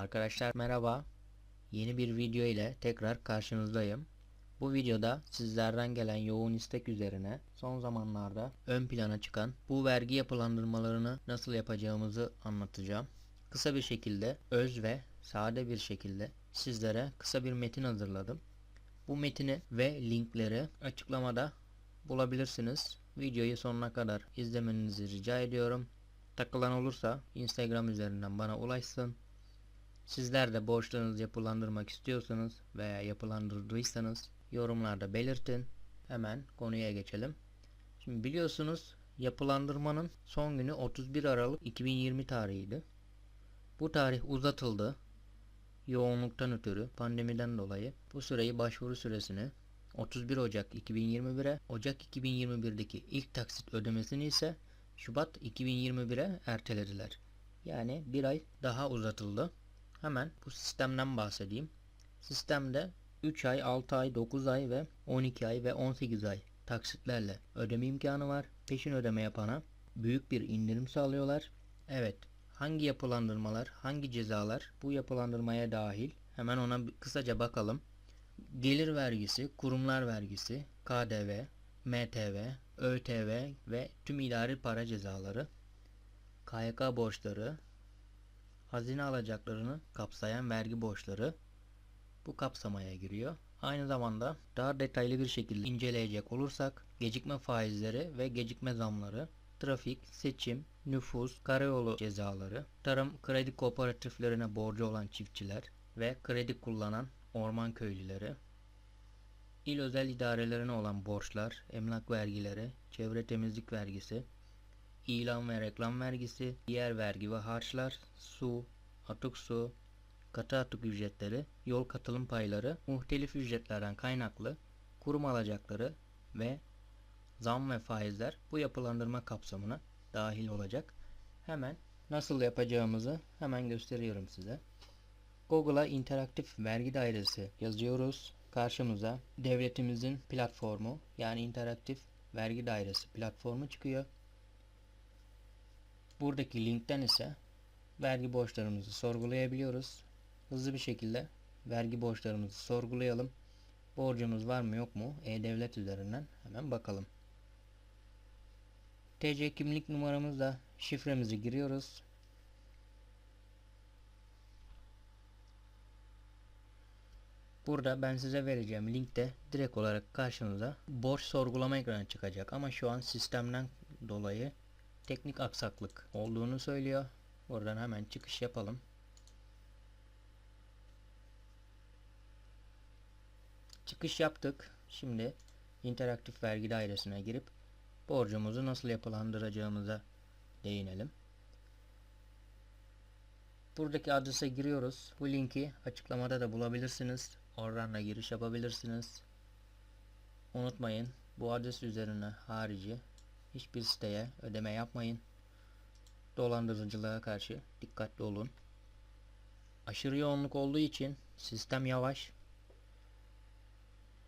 Arkadaşlar merhaba. Yeni bir video ile tekrar karşınızdayım. Bu videoda sizlerden gelen yoğun istek üzerine son zamanlarda ön plana çıkan bu vergi yapılandırmalarını nasıl yapacağımızı anlatacağım. Kısa bir şekilde, öz ve sade bir şekilde sizlere kısa bir metin hazırladım. Bu metini ve linkleri açıklamada bulabilirsiniz. Videoyu sonuna kadar izlemenizi rica ediyorum. Takılan olursa Instagram üzerinden bana ulaşsın. Sizler de borçlarınızı yapılandırmak istiyorsanız veya yapılandırdıysanız yorumlarda belirtin. Hemen konuya geçelim. Şimdi biliyorsunuz yapılandırmanın son günü 31 Aralık 2020 tarihiydi. Bu tarih uzatıldı. Yoğunluktan ötürü pandemiden dolayı bu süreyi başvuru süresini 31 Ocak 2021'e Ocak 2021'deki ilk taksit ödemesini ise Şubat 2021'e ertelediler. Yani bir ay daha uzatıldı. Hemen bu sistemden bahsedeyim. Sistemde 3 ay, 6 ay, 9 ay ve 12 ay ve 18 ay taksitlerle ödeme imkanı var. Peşin ödeme yapana büyük bir indirim sağlıyorlar. Evet, hangi yapılandırmalar, hangi cezalar bu yapılandırmaya dahil? Hemen ona kısaca bakalım. Gelir vergisi, kurumlar vergisi, KDV, MTV, ÖTV ve tüm idari para cezaları, KYK borçları, hazine alacaklarını kapsayan vergi borçları bu kapsamaya giriyor. Aynı zamanda daha detaylı bir şekilde inceleyecek olursak gecikme faizleri ve gecikme zamları, trafik, seçim, nüfus, karayolu cezaları, tarım kredi kooperatiflerine borcu olan çiftçiler ve kredi kullanan orman köylüleri, il özel idarelerine olan borçlar, emlak vergileri, çevre temizlik vergisi, ilan ve reklam vergisi, diğer vergi ve harçlar, su, atık su, katı atık ücretleri, yol katılım payları, muhtelif ücretlerden kaynaklı kurum alacakları ve zam ve faizler bu yapılandırma kapsamına dahil olacak. Hemen nasıl yapacağımızı hemen gösteriyorum size. Google'a interaktif vergi dairesi yazıyoruz. Karşımıza devletimizin platformu yani interaktif vergi dairesi platformu çıkıyor. Buradaki linkten ise vergi borçlarımızı sorgulayabiliyoruz. Hızlı bir şekilde vergi borçlarımızı sorgulayalım. Borcumuz var mı yok mu? E-Devlet üzerinden hemen bakalım. TC kimlik numaramızla şifremizi giriyoruz. Burada ben size vereceğim linkte direkt olarak karşınıza borç sorgulama ekranı çıkacak ama şu an sistemden dolayı teknik aksaklık olduğunu söylüyor. Buradan hemen çıkış yapalım. Çıkış yaptık. Şimdi interaktif vergi dairesine girip borcumuzu nasıl yapılandıracağımıza değinelim. Buradaki adrese giriyoruz. Bu linki açıklamada da bulabilirsiniz. Oradan da giriş yapabilirsiniz. Unutmayın bu adres üzerine harici hiçbir siteye ödeme yapmayın. Dolandırıcılığa karşı dikkatli olun. Aşırı yoğunluk olduğu için sistem yavaş.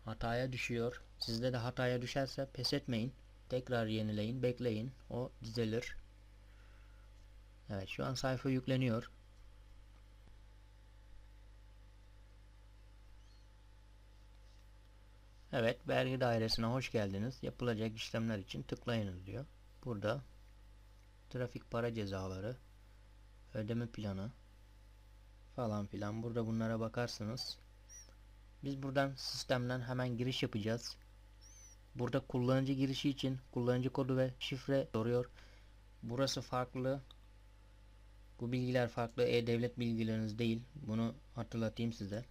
Hataya düşüyor. Sizde de hataya düşerse pes etmeyin. Tekrar yenileyin, bekleyin. O düzelir. Evet şu an sayfa yükleniyor. Evet vergi dairesine hoş geldiniz. Yapılacak işlemler için tıklayınız diyor. Burada trafik para cezaları, ödeme planı falan filan. Burada bunlara bakarsınız. Biz buradan sistemden hemen giriş yapacağız. Burada kullanıcı girişi için kullanıcı kodu ve şifre soruyor. Burası farklı. Bu bilgiler farklı. E-Devlet bilgileriniz değil. Bunu hatırlatayım size.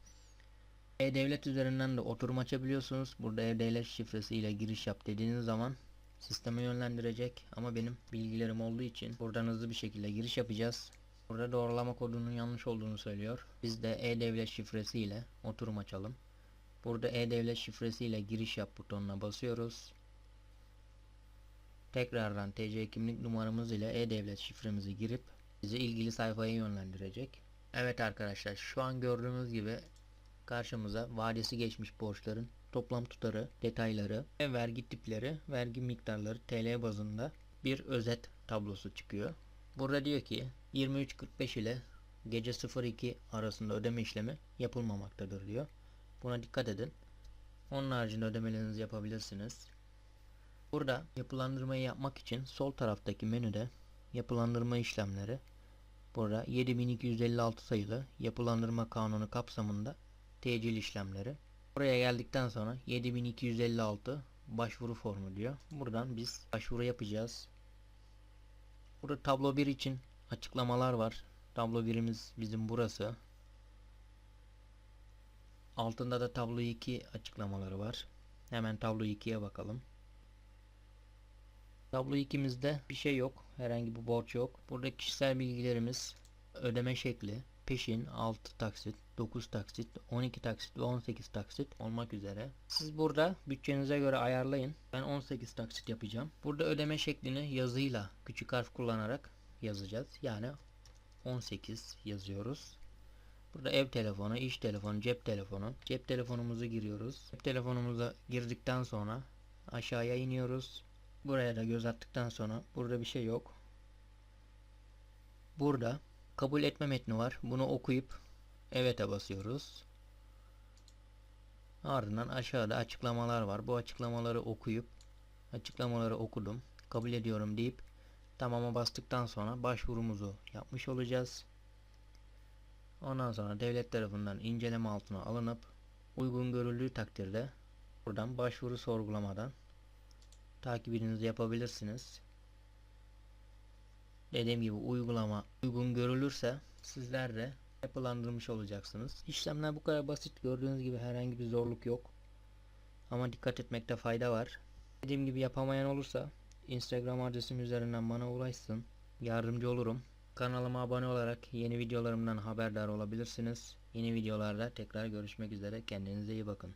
E-Devlet üzerinden de oturum açabiliyorsunuz. Burada E-Devlet şifresi ile giriş yap dediğiniz zaman sisteme yönlendirecek. Ama benim bilgilerim olduğu için buradan hızlı bir şekilde giriş yapacağız. Burada doğrulama kodunun yanlış olduğunu söylüyor. Biz de E-Devlet şifresi ile oturum açalım. Burada E-Devlet şifresi ile giriş yap butonuna basıyoruz. Tekrardan TC kimlik numaramız ile E-Devlet şifremizi girip bizi ilgili sayfaya yönlendirecek. Evet arkadaşlar şu an gördüğümüz gibi karşımıza vadesi geçmiş borçların toplam tutarı, detayları ve vergi tipleri, vergi miktarları TL bazında bir özet tablosu çıkıyor. Burada diyor ki 23.45 ile gece 02 arasında ödeme işlemi yapılmamaktadır diyor. Buna dikkat edin. Onun haricinde ödemelerinizi yapabilirsiniz. Burada yapılandırmayı yapmak için sol taraftaki menüde yapılandırma işlemleri burada 7256 sayılı yapılandırma kanunu kapsamında tecil işlemleri. Buraya geldikten sonra 7256 başvuru formu diyor. Buradan biz başvuru yapacağız. Burada tablo 1 için açıklamalar var. Tablo 1'imiz bizim burası. Altında da tablo 2 açıklamaları var. Hemen tablo 2'ye bakalım. Tablo 2'mizde bir şey yok. Herhangi bir borç yok. Burada kişisel bilgilerimiz, ödeme şekli, peşin 6 taksit, 9 taksit, 12 taksit ve 18 taksit olmak üzere. Siz burada bütçenize göre ayarlayın. Ben 18 taksit yapacağım. Burada ödeme şeklini yazıyla küçük harf kullanarak yazacağız. Yani 18 yazıyoruz. Burada ev telefonu, iş telefonu, cep telefonu. Cep telefonumuzu giriyoruz. Cep telefonumuza girdikten sonra aşağıya iniyoruz. Buraya da göz attıktan sonra burada bir şey yok. Burada kabul etme metni var. Bunu okuyup evet'e basıyoruz. Ardından aşağıda açıklamalar var. Bu açıklamaları okuyup açıklamaları okudum. Kabul ediyorum deyip tamama bastıktan sonra başvurumuzu yapmış olacağız. Ondan sonra devlet tarafından inceleme altına alınıp uygun görüldüğü takdirde buradan başvuru sorgulamadan takibinizi yapabilirsiniz dediğim gibi uygulama uygun görülürse sizler de yapılandırmış olacaksınız. İşlemler bu kadar basit. Gördüğünüz gibi herhangi bir zorluk yok. Ama dikkat etmekte fayda var. Dediğim gibi yapamayan olursa Instagram adresim üzerinden bana ulaşsın. Yardımcı olurum. Kanalıma abone olarak yeni videolarımdan haberdar olabilirsiniz. Yeni videolarda tekrar görüşmek üzere. Kendinize iyi bakın.